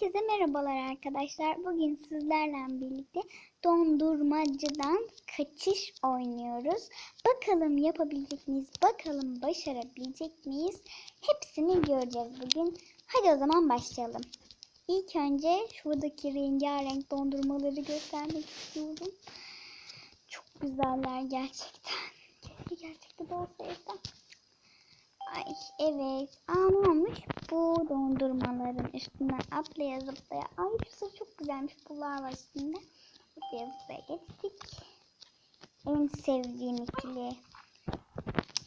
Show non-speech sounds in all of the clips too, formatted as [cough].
Herkese merhabalar arkadaşlar. Bugün sizlerle birlikte dondurmacıdan kaçış oynuyoruz. Bakalım yapabilecek miyiz? Bakalım başarabilecek miyiz? Hepsini göreceğiz bugün. Hadi o zaman başlayalım. İlk önce şuradaki rengarenk dondurmaları göstermek istiyorum. Çok güzeller gerçekten. Keşke gerçekten de olsa. Ay evet. Olmuş? Bu dondurmaların üstünden atlaya zıplaya. Ay şu çok güzelmiş. Pullar var üstünde. Atlaya zıplaya geçtik. En sevdiğim ikili.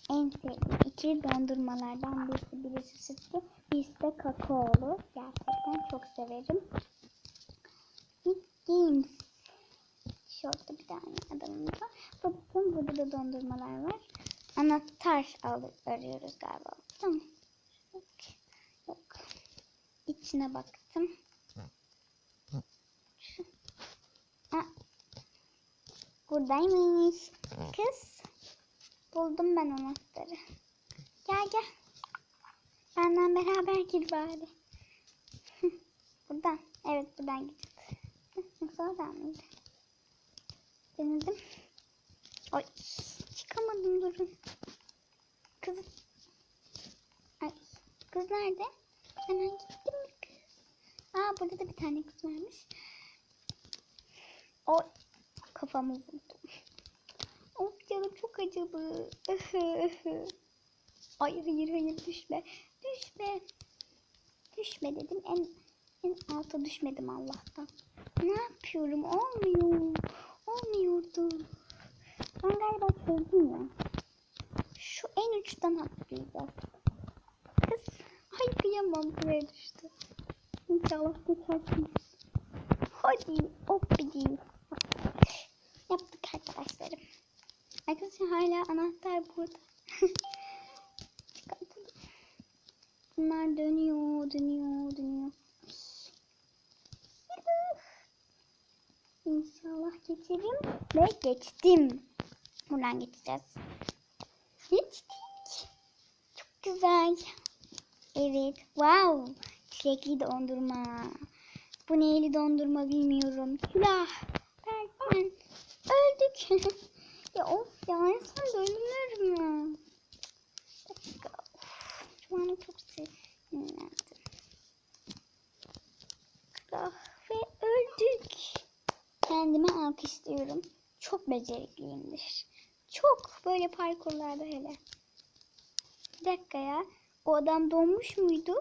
En sevdiğim ikili dondurmalardan birisi. Birisi sütlü. Birisi de kakaolu. Gerçekten çok severim. Games. Şortta bir tane adamımız var. Bakın burada da dondurmalar var anahtar al arıyoruz galiba. Tamam. Yok. Yok. İçine baktım. Şu. Buradaymış. Kız. Buldum ben anahtarı. Gel gel. Benden beraber gir bari. [laughs] buradan. Evet buradan gideceğiz. Yoksa oradan mıydı? Denedim. Ay çıkamadım durun. Kız. Ay nerede? Hemen gittim mi? Aa burada da bir tane kız varmış. O kafamı vurdum. Of canım çok acıdı. [laughs] Ay hayır hayır düşme. Düşme. Düşme dedim. En en alta düşmedim Allah'tan. Ne yapıyorum? Olmuyor. Olmuyordu. Ben galiba sevdim ya. Şu en uçtan atlayacağız. Kıyamam buraya düştü. İnşallah geçersiniz. Hadi. Hoppidi. Yaptık arkadaşlarım. Arkadaşlar hala anahtar burada. [laughs] Bunlar dönüyor, dönüyor, dönüyor. İnşallah geçerim ve geçtim. Buradan geçeceğiz. Geçtik. Çok güzel. Evet. Wow. Çilekli dondurma. Bu neyli dondurma bilmiyorum. Külah. Berkman. Öldük. [laughs] ya of ya insan ölünür mü? Dakika. Of, Şu an çok sinirlendim. Külah ve öldük. Kendime alkışlıyorum. Çok becerikliyimdir. Çok böyle parkurlarda hele. Bir dakika ya. O adam donmuş muydu?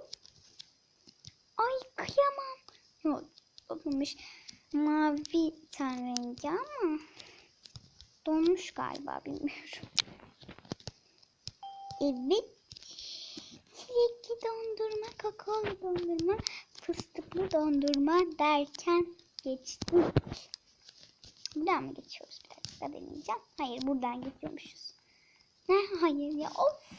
Ay kıyamam. Yok donmuş. Mavi ten rengi ama donmuş galiba bilmiyorum. Evet. Çilekli dondurma, kakaolu dondurma, fıstıklı dondurma derken geçtik. Buradan mı geçiyoruz? Bir dakika deneyeceğim. Hayır buradan geçiyormuşuz. Ne? Hayır ya of.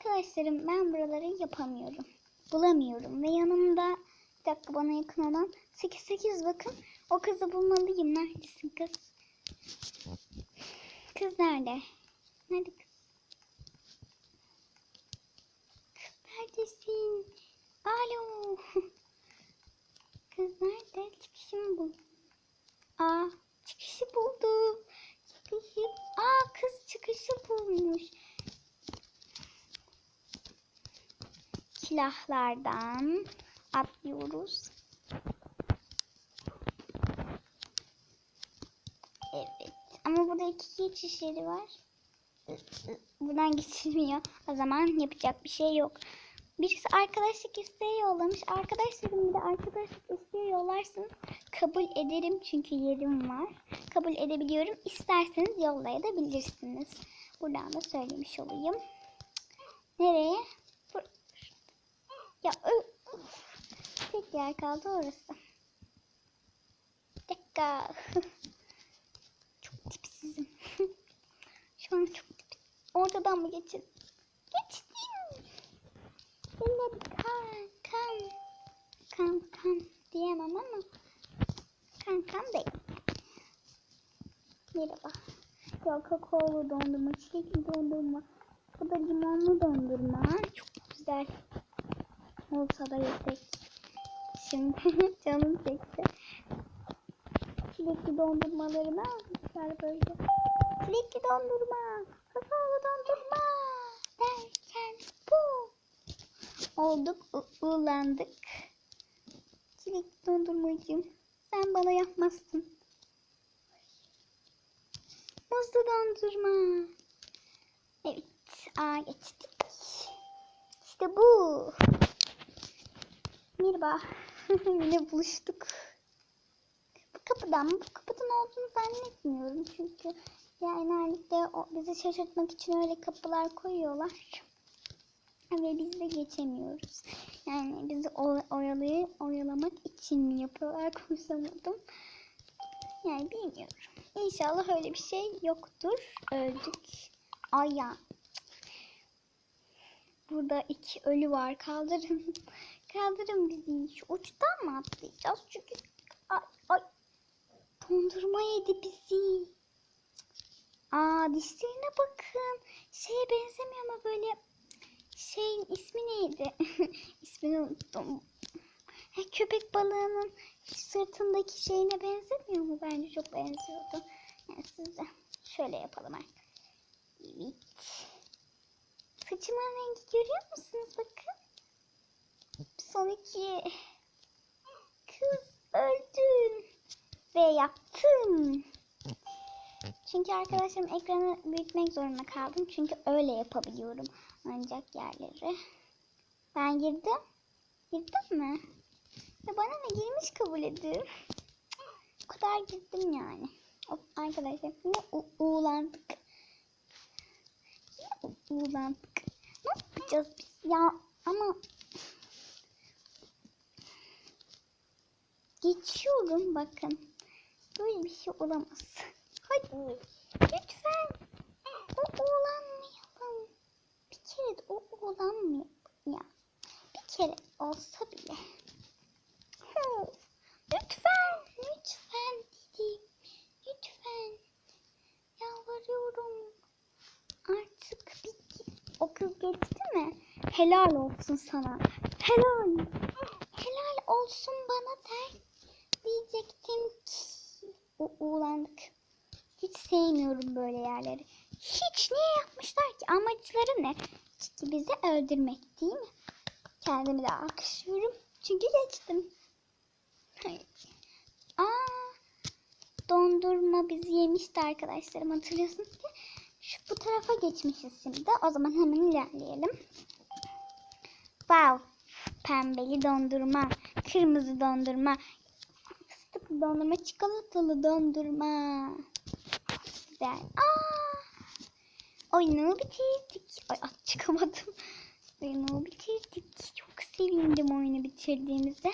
Arkadaşlarım ben buraları yapamıyorum. Bulamıyorum. Ve yanımda bir dakika bana yakın olan 8-8 bakın. O kızı bulmalıyım. Neredesin kız? Kız nerede? Nerede kız? Kız neredesin? Alo. [laughs] Kız nerede? Çıkışımı bul. Aa çıkışı buldum. Çıkışı. Aa kız çıkışı bulmuş. Silahlardan atlıyoruz. Evet. Ama burada iki geçiş yeri var. Buradan [laughs] geçilmiyor. O zaman yapacak bir şey yok. Birisi arkadaşlık isteği yollamış. Arkadaşlarım bir de arkadaşlık isteği yollarsın. Kabul ederim çünkü yerim var. Kabul edebiliyorum. İsterseniz yollayabilirsiniz. Buradan da söylemiş olayım. Nereye? Yer kaldı orası. Bir dakika. [laughs] çok tipsizim. [laughs] Şu an çok tipsiz. Ortadan mı geçin? Geçtim. Bir kan kan kan kan diyemem ama kan kan değil. Merhaba. Kakaolu dondurma, çilekli dondurma. Bu da limonlu dondurma. Çok güzel. Olsa da yesek. Şimdi. [laughs] Canım çekti. Çilekli dondurmalarını almışlar böyle. Çilekli dondurma. Kakaolu dondurma. Derken bu. Olduk, u- ulandık. Çilekli dondurmacığım. Sen bana yapmazsın. Muzlu dondurma. Evet. Aa geçtik. İşte bu. Merhaba. [laughs] Yine buluştuk. Bu kapıdan bu kapıdan olduğunu zannetmiyorum. Çünkü genellikle o, bizi şaşırtmak için öyle kapılar koyuyorlar. Ve biz de geçemiyoruz. Yani bizi oyalayı, oyalamak için mi yapıyorlar [laughs] konuşamadım. Yani bilmiyorum. İnşallah öyle bir şey yoktur. Öldük. Ay ya. Burada iki ölü var. Kaldırın. Kaldırın bizi. Şu uçtan mı atlayacağız? Çünkü ay, ay. Dondurma yedi bizi. Aa dişlerine bakın. Şeye benzemiyor ama böyle şeyin ismi neydi? [laughs] İsmini unuttum. Ha, köpek balığının sırtındaki şeyine benzemiyor mu? Bence çok benziyordu. Yani siz de şöyle yapalım. Evet. Saçımın rengi görüyor musunuz? Bakın. Son iki. Kız öldün. Ve yaptım. Çünkü arkadaşlarım ekranı büyütmek zorunda kaldım. Çünkü öyle yapabiliyorum ancak yerleri. Ben girdim. Girdim mi? Ya bana ne girmiş kabul edin. O kadar girdim yani. Of, arkadaşlar yine uğulandık. Yine uğulandık. Ne yapacağız biz ya? Ama geçiyorum bakın. Böyle bir şey olamaz. Hadi lütfen o oğlanmayalım. Bir kere de o oğlanmayalım ya. Bir kere olsa bile. Lütfen, lütfen dedim. Lütfen. Yalvarıyorum. Artık bitti. O kız geçti mi? Helal olsun sana. Helal olsun bana der diyecektim ki. O uğlandık. Hiç sevmiyorum böyle yerleri. Hiç niye yapmışlar ki? Amaçları ne? İşte bizi öldürmek değil mi? Kendimi de alkışlıyorum. Çünkü geçtim. Hayır. Aa, dondurma bizi yemişti arkadaşlarım hatırlıyorsunuz ki. Şu bu tarafa geçmişiz şimdi. O zaman hemen ilerleyelim. Wow. Pembeli dondurma, kırmızı dondurma, dondurma, çikolatalı dondurma. Güzel. Aa! Oyunu bitirdik. Ay at çıkamadım. Oyunu bitirdik. Çok sevindim oyunu bitirdiğimizde.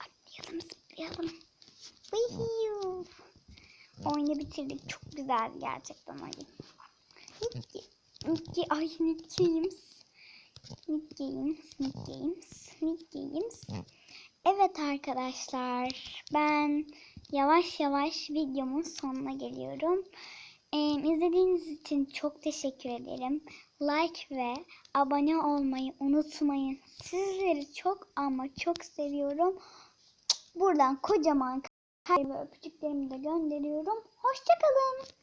Atlayalım zıplayalım. Wihuu. Oyunu bitirdik. Çok güzeldi gerçekten oyun. Nicky. Nicky. Ay Nick Games. Nick Games. Nick Games. Nick Games. Evet arkadaşlar. Ben yavaş yavaş videomun sonuna geliyorum. Ee, izlediğiniz için çok teşekkür ederim. Like ve abone olmayı unutmayın. Sizleri çok ama çok seviyorum. Buradan kocaman kalp ve öpücüklerimi de gönderiyorum. Hoşçakalın.